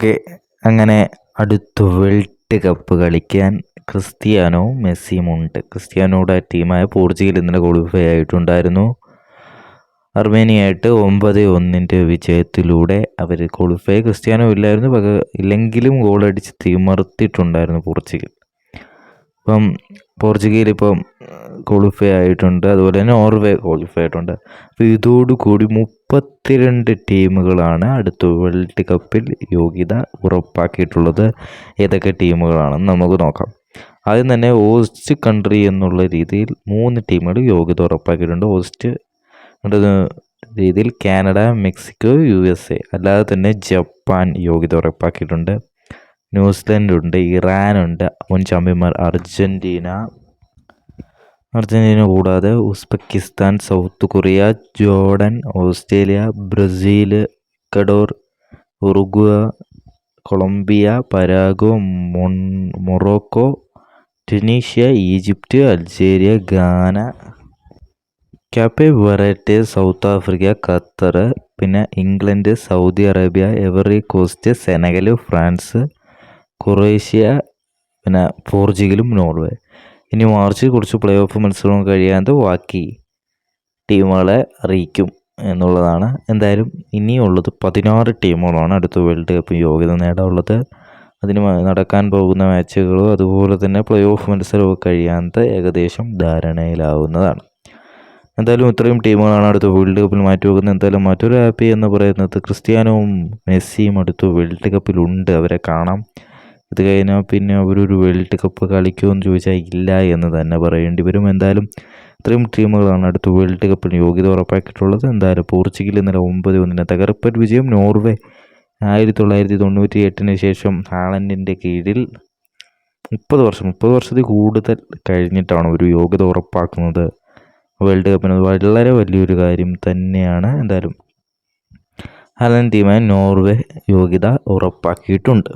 Okay അങ്ങനെ അടുത്ത world cup കളിക്കാൻ ക്രിസ്ത്യാനോ മെസ്സിയുമുണ്ട് ക്രിസ്ത്യാനോയുടെ ടീമായ പോർച്ചുഗൽ ഇന്നലെ ക്വാളിഫൈ ആയിട്ടുണ്ടായിരുന്നു. അർമേനിയായിട്ട് ഒമ്പത് ഒന്നിന്റെ വിജയത്തിലൂടെ അവർ ക്വാളിഫൈ ക്രിസ്ത്യാനോ ഇല്ലായിരുന്നു പക്ഷേ ഇല്ലെങ്കിലും ഗോളടിച്ച് തീമർത്തിയിട്ടുണ്ടായിരുന്നു പോർച്ചുഗൽ. ഇപ്പം പോർച്ചുഗൽ ഇപ്പം ക്വാളിഫൈ ആയിട്ടുണ്ട്. അതുപോലെ തന്നെ നോർവേ ക്വാളിഫൈ ആയിട്ടുണ്ട്. അപ്പോൾ ഇതോടുകൂടി മുപ്പത്തിരണ്ട് ടീമുകളാണ് അടുത്ത വേൾഡ് കപ്പിൽ യോഗ്യത ഉറപ്പാക്കിയിട്ടുള്ളത്. ഏതൊക്കെ ടീമുകളാണെന്ന് നമുക്ക് നോക്കാം. ആദ്യം തന്നെ ഓസ്റ്റ് കൺട്രി എന്നുള്ള രീതിയിൽ മൂന്ന് ടീമുകൾ യോഗ്യത ഉറപ്പാക്കിയിട്ടുണ്ട്. ഓസ്റ്റ് രീതിയിൽ Canada Mexico U S A. അല്ലാതെ തന്നെ ജപ്പാൻ യോഗ്യത ഉറപ്പാക്കിയിട്ടുണ്ട്. ന്യൂസിലൻഡ് ഉണ്ട് ഇറാൻ ഉണ്ട് മുൻ ചാമ്പ്യന്മാർ അർജന്റീന അർജന്റീന കൂടാതെ Uzbekistan South Korea Jordan Australia Brazil Ecuador Uruguay Colombia Paraguay മൊൺ Morocco Tunisia Egypt Algeria Ghana Cape Verde South Africa Qatar പിന്നെ England Saudi Arabia Ivory Coast Senegal France Croatia പിന്നെ പോർച്ചുഗലും Norway. ഇനി മാർച്ചിൽ കുറച്ച് play off മത്സരവും കഴിയാതെ ബാക്കി ടീമുകളെ അറിയിക്കും എന്നുള്ളതാണ്. എന്തായാലും ഇനിയുള്ളത് പതിനാറ് ടീമുകളാണ് അടുത്ത വേൾഡ് കപ്പ് യോഗ്യത നേടാനുള്ളത്. അതിന് നടക്കാൻ പോകുന്ന മാച്ചുകളും അതുപോലെ തന്നെ പ്ലേ ഓഫ് മത്സരവും കഴിയാത്ത ഏകദേശം ധാരണയിലാവുന്നതാണ്. എന്തായാലും ഇത്രയും ടീമുകളാണ് അടുത്ത വേൾഡ് കപ്പിൽ മാറ്റി വെക്കുന്നത് എന്തായാലും മറ്റൊരു ഹാപ്പി എന്ന് പറയുന്നത് ക്രിസ്ത്യാനോവും മെസ്സിയും അടുത്ത വേൾഡ് കപ്പിലുണ്ട് അവരെ കാണാം. ഇത് കഴിഞ്ഞാൽ പിന്നെ അവരൊരു വേൾഡ് കപ്പ് കളിക്കുമോ എന്ന് ചോദിച്ചാൽ ഇല്ല എന്ന് തന്നെ പറയേണ്ടി വരും. എന്തായാലും ഇത്രയും ടീമുകളാണ് അടുത്ത വേൾഡ് കപ്പിന് യോഗ്യത ഉറപ്പാക്കിയിട്ടുള്ളത്. എന്തായാലും പോർച്ചുഗൽ ഇന്നലെ ഒമ്പത് ഒന്നിന് തകർപ്പൻ വിജയം. നോർവേ ആയിരത്തി തൊള്ളായിരത്തി തൊണ്ണൂറ്റി എട്ടിന് ശേഷം ഹാളൻഡിന്റെ കീഴിൽ മുപ്പത് വർഷം മുപ്പത് വർഷത്തിൽ കൂടുതൽ കഴിഞ്ഞിട്ടാണ് ഒരു യോഗ്യത ഉറപ്പാക്കുന്നത് വേൾഡ് കപ്പിന് വളരെ വലിയൊരു കാര്യം തന്നെയാണ്. എന്തായാലും ഹാലൻഡ് ടീമായി നോർവേ യോഗ്യത ഉറപ്പാക്കിയിട്ടുണ്ട്.